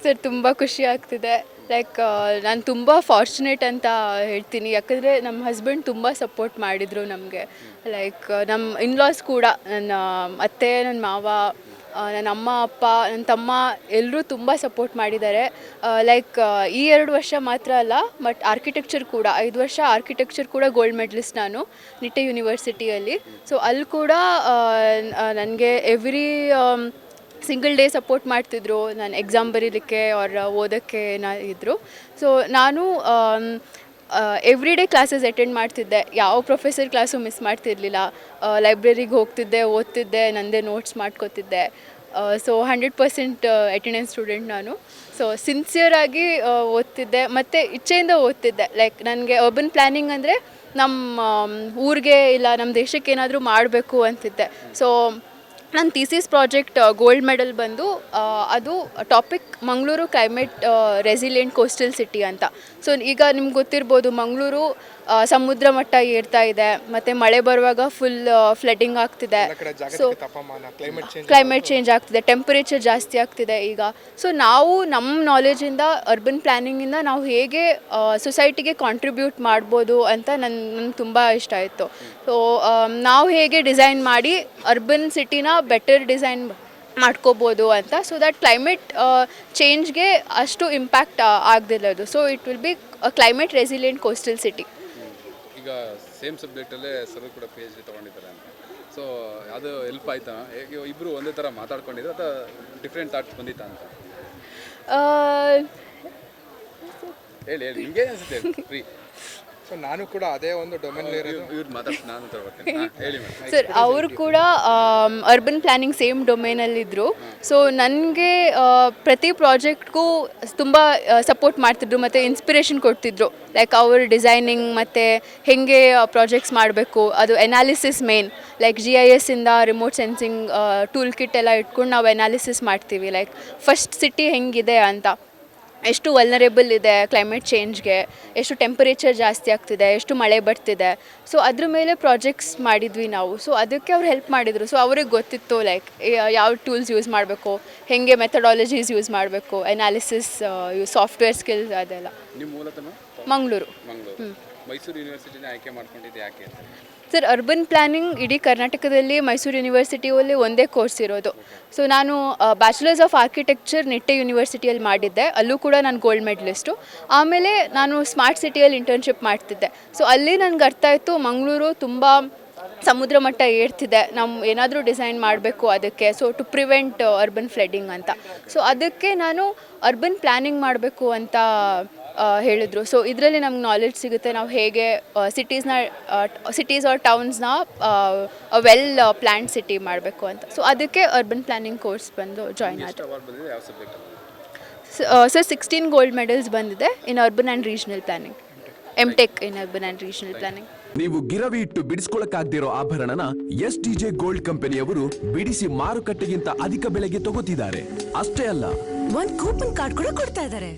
Sir, ತುಂಬ ಖುಷಿ ಆಗ್ತಿದೆ. ಲೈಕ್ ನಾನು ತುಂಬ ಫಾರ್ಚುನೇಟ್ ಅಂತ ಹೇಳ್ತೀನಿ. ಯಾಕಂದರೆ ನಮ್ಮ ಹಸ್ಬೆಂಡ್ ತುಂಬ ಸಪೋರ್ಟ್ ಮಾಡಿದರು ನಮಗೆ. ಲೈಕ್ ನಮ್ಮ ಇನ್ಲಾಸ್ ಕೂಡ, ನನ್ನ ಅತ್ತೆ ನನ್ನ ಮಾವ ನನ್ನ ಅಮ್ಮ, ಅಪ್ಪ ನನ್ನ ತಮ್ಮ ಎಲ್ಲರೂ ತುಂಬ ಸಪೋರ್ಟ್ ಮಾಡಿದ್ದಾರೆ. ಲೈಕ್ ಈ ಎರಡು ವರ್ಷ ಮಾತ್ರ ಅಲ್ಲ ಬಟ್ ಆರ್ಕಿಟೆಕ್ಚರ್ ಕೂಡ, ಐದು ವರ್ಷ ಆರ್ಕಿಟೆಕ್ಚರ್ ಕೂಡ ಗೋಲ್ಡ್ ಮೆಡಲಿಸ್ಟ್ ನಾನು, ನಿಟ್ಟೆ ಯೂನಿವರ್ಸಿಟಿಯಲ್ಲಿ ಸೊ ಅಲ್ಲಿ ಕೂಡ ನನಗೆ ಎವ್ರಿ ಸಿಂಗಲ್ ಡೇ ಸಪೋರ್ಟ್ ಮಾಡ್ತಿದ್ರು, ನಾನು ಎಕ್ಸಾಮ್ ಬರೀಲಿಕ್ಕೆ ಅವ್ರ ಓದೋಕ್ಕೆ ನಾ ಇದ್ದರು ಸೊ ನಾನು ಎವ್ರಿ ಡೇ ಕ್ಲಾಸಸ್ ಅಟೆಂಡ್ ಮಾಡ್ತಿದ್ದೆ. ಯಾವ ಪ್ರೊಫೆಸರ್ ಕ್ಲಾಸು ಮಿಸ್ ಮಾಡ್ತಿರ್ಲಿಲ್ಲ. ಲೈಬ್ರರಿಗೆ ಹೋಗ್ತಿದ್ದೆ, ಓದ್ತಿದ್ದೆ ನನ್ನದೇ notes ಮಾಡ್ಕೋತಿದ್ದೆ. So hundred percent attendance student ನಾನು. ಸೊ ಸಿನ್ಸಿಯರಾಗಿ ಓದ್ತಿದ್ದೆ. ಮತ್ತು ಇಚ್ಛೆಯಿಂದ ಓದ್ತಿದ್ದೆ. ಲೈಕ್ ನನಗೆ ಅರ್ಬನ್ ಪ್ಲ್ಯಾನಿಂಗ್ ಅಂದರೆ ನಮ್ಮ ಊರಿಗೆ ಇಲ್ಲ ನಮ್ಮ ದೇಶಕ್ಕೆ ಏನಾದರೂ ಮಾಡಬೇಕು ಅಂತಿದ್ದೆ. ಸೊ ನನ್ನ ಥೀಸಿಸ್ ಪ್ರಾಜೆಕ್ಟ್ ಗೋಲ್ಡ್ ಮೆಡಲ್ ಬಂದು ಆ, ಅದು topic Mangaluru climate resilient coastal city ಅಂತ. ಸೊ ಈಗ ನಿಮ್ಗೆ ಗೊತ್ತಿರ್ಬೋದು ಮಂಗಳೂರು ಸಮುದ್ರ ಮಟ್ಟ ಏರ್ತಾ ಇದೆ ಮತ್ತು ಮಳೆ ಬರುವಾಗ ಫುಲ್ ಫ್ಲಡ್ಡಿಂಗ್ ಆಗ್ತಿದೆ. ಸೊ ಕ್ಲೈಮೇಟ್ ಚೇಂಜ್ ಆಗ್ತಿದೆ ಟೆಂಪರೇಚರ್ ಜಾಸ್ತಿ ಆಗ್ತಿದೆ ಈಗ. ಸೊ ನಾವು ನಮ್ಮ ನಾಲೆಜಿಂದ ಅರ್ಬನ್ ಪ್ಲ್ಯಾನಿಂಗಿಂದ ನಾವು ಹೇಗೆ ಸೊಸೈಟಿಗೆ ಕಾಂಟ್ರಿಬ್ಯೂಟ್ ಮಾಡ್ಬೋದು ಅಂತ ನನ್ನ ನನಗೆ ತುಂಬ ಇಷ್ಟ ಆಯಿತು. ಸೊ ನಾವು ಹೇಗೆ ಡಿಸೈನ್ ಮಾಡಿ ಅರ್ಬನ್ ಸಿಟಿನ ಬೆಟರ್ ಡಿಸೈನ್ ಮಾಡ್ಕೋಬೋದು ಅಂತ. ಸೊ ದಟ್ ಕ್ಲೈಮೇಟ್ ಚೇಂಜ್ಗೆ ಅಷ್ಟು ಇಂಪ್ಯಾಕ್ಟ್ ಆಗದಿಲ್ಲ ಅದು. So it will be climate resilient coastal city ಈಗ ಸೇಮ್ ಸಬ್ಜೆಕ್ಟಲ್ಲೇ ಸರ್ ಕೂಡ ಪಿ ಎಚ್ ಡಿ ತೊಗೊಂಡಿದ್ದಾರೆ ಅಂತ. ಸೊ ಅದು ಹೆಲ್ಪ್ ಆಯ್ತಾ? ಇಬ್ಬರು ಒಂದೇ ಥರ ಮಾತಾಡ್ಕೊಂಡಿದ್ರು ಅಥವಾ ಡಿಫ್ರೆಂಟ್ ಥಾಟ್ಸ್ ಬಂದಿತ್ತಾ ಅಂತ? ಹೇಳಿ ಹೇಳಿ. ನಿಮಗೆ ಅನಿಸುತ್ತೆ? ಫ್ರೀ ನಾನು ಕೂಡ ಅದೇ ಒಂದು ಡೊಮೆನ್ ಸರ್ ಅವರು ಕೂಡ ಅರ್ಬನ್ ಪ್ಲ್ಯಾನಿಂಗ್ ಸೇಮ್ ಡೊಮೇನಲ್ಲಿದ್ದರು ಸೊ ನನಗೆ ಪ್ರತಿ ಪ್ರಾಜೆಕ್ಟ್ಗೂ ತುಂಬ ಸಪೋರ್ಟ್ ಮಾಡ್ತಿದ್ರು ಮತ್ತು ಇನ್ಸ್ಪಿರೇಷನ್ ಕೊಡ್ತಿದ್ರು. ಲೈಕ್ ಅವ್ರ ಡಿಸೈನಿಂಗ್ ಮತ್ತು ಹೇಗೆ ಪ್ರಾಜೆಕ್ಟ್ಸ್ ಮಾಡಬೇಕು ಅದು analysis main like G I ಎಸ್ಸಿಂದ remote sensing tool kit ಎಲ್ಲ ಇಟ್ಕೊಂಡು ನಾವು ಎನಾಲಿಸಿಸ್ ಮಾಡ್ತೀವಿ. ಲೈಕ್ ಫಸ್ಟ್ ಸಿಟಿ ಹೆಂಗಿದೆ ಅಂತ. ಎಷ್ಟು ವಲ್ನರೇಬಲ್ ಇದೆ ಕ್ಲೈಮೇಟ್ ಚೇಂಜ್ಗೆ ಎಷ್ಟು ಟೆಂಪರೇಚರ್ ಜಾಸ್ತಿ ಆಗ್ತಿದೆ ಎಷ್ಟು ಮಳೆ ಬರ್ತಿದೆ. ಸೊ ಅದ್ರ ಮೇಲೆ ಪ್ರಾಜೆಕ್ಟ್ಸ್ ಮಾಡಿದ್ವಿ ನಾವು. ಸೊ ಅದಕ್ಕೆ ಅವ್ರು ಹೆಲ್ಪ್ ಮಾಡಿದರು. ಸೊ ಅವ್ರಿಗೆ ಗೊತ್ತಿತ್ತು ಲೈಕ್ ಯಾವ ಟೂಲ್ಸ್ ಯೂಸ್ ಮಾಡಬೇಕು ಹೇಗೆ ಮೆಥಡಾಲಜೀಸ್ ಯೂಸ್ ಮಾಡಬೇಕು ಅನಾಲಿಸಿಸ್ ಸಾಫ್ಟ್ವೇರ್ ಸ್ಕಿಲ್ಸ್ ಅದೆಲ್ಲ. ಮಂಗಳೂರು. ಮೈಸೂರು ಯೂನಿವರ್ಸಿಟಿನ ಆಯ್ಕೆ ಮಾಡ್ಕೊಂಡಿದ್ದು ಯಾಕೆ ಸರ್ ಅರ್ಬನ್ ಪ್ಲ್ಯಾನಿಂಗ್ ಇಡೀ ಕರ್ನಾಟಕದಲ್ಲಿ ಮೈಸೂರು ಯೂನಿವರ್ಸಿಟಿಯಲ್ಲಿ ಒಂದೇ ಕೋರ್ಸ್ ಇರೋದು. ಸೊ ನಾನು ಬ್ಯಾಚುಲರ್ಸ್ ಆಫ್ ಆರ್ಕಿಟೆಕ್ಚರ್ ನಿಟ್ಟೆ ಯೂನಿವರ್ಸಿಟಿಯಲ್ಲಿ ಮಾಡಿದ್ದೆ. ಅಲ್ಲೂ ಕೂಡ ನಾನು ಗೋಲ್ಡ್ ಮೆಡಲಿಸ್ಟು ಆಮೇಲೆ ನಾನು ಸ್ಮಾರ್ಟ್ ಸಿಟಿಯಲ್ಲಿ ಇಂಟರ್ನ್ಶಿಪ್ ಮಾಡ್ತಿದ್ದೆ. ಸೊ ಅಲ್ಲಿ ನನಗೆ ಅರ್ಥ ಆಯಿತು, ಮಂಗಳೂರು ತುಂಬ ಸಮುದ್ರ ಮಟ್ಟ ಏರ್ತಿದೆ. ನಮ್ಮ ಏನಾದರೂ ಡಿಸೈನ್ ಮಾಡಬೇಕು ಅದಕ್ಕೆ. So to prevent urban flooding ಅಂತ. ಸೊ ಅದಕ್ಕೆ ನಾನು ಅರ್ಬನ್ ಪ್ಲ್ಯಾನಿಂಗ್ ಮಾಡಬೇಕು ಅಂತ ಹೇಳಿದ್ರು. ಸೊ ಇದರಲ್ಲಿ ನಮ್ಗೆ ನಾಲೆಡ್ಜ್ ಸಿಗುತ್ತೆ. ನಾವು ಹೇಗೆ ಸಿಟೀಸ್ನ ಸಿಟೀಸ್ ಆರ್ ಟೌನ್ಸ್ನ ವೆಲ್ ಪ್ಲ್ಯಾನ್ ಸಿಟಿ ಮಾಡಬೇಕು ಅಂತ. ಸೊ ಅದಕ್ಕೆ ಅರ್ಬನ್ ಪ್ಲ್ಯಾನಿಂಗ್ ಕೋರ್ಸ್ ಬಂದು join subject sir sixteen gold medals ಬಂದಿದೆ in urban and regional planning M tech in urban and regional planning ನೀವು ಗಿರವಿ ಇಟ್ಟು ಬಿಡಿಸ್ಕೊಳಕ್ಕಾಗ್ದಿರೋ ಆಭರಣನ ಎಸ್ ಡಿಜೆ ಗೋಲ್ಡ್ ಕಂಪನಿಯವರು ಬಿಡಿಸಿ ಮಾರುಕಟ್ಟೆಗಿಂತ ಅಧಿಕ ಬೆಲೆಗೆ ತಗೋತಿದ್ದಾರೆ. ಅಷ್ಟೇ ಅಲ್ಲ. ಒಂದು ಕೂಪನ್ ಕಾರ್ಡ್ ಕೂಡ ಕೊಡ್ತಾ ಇದಾರೆ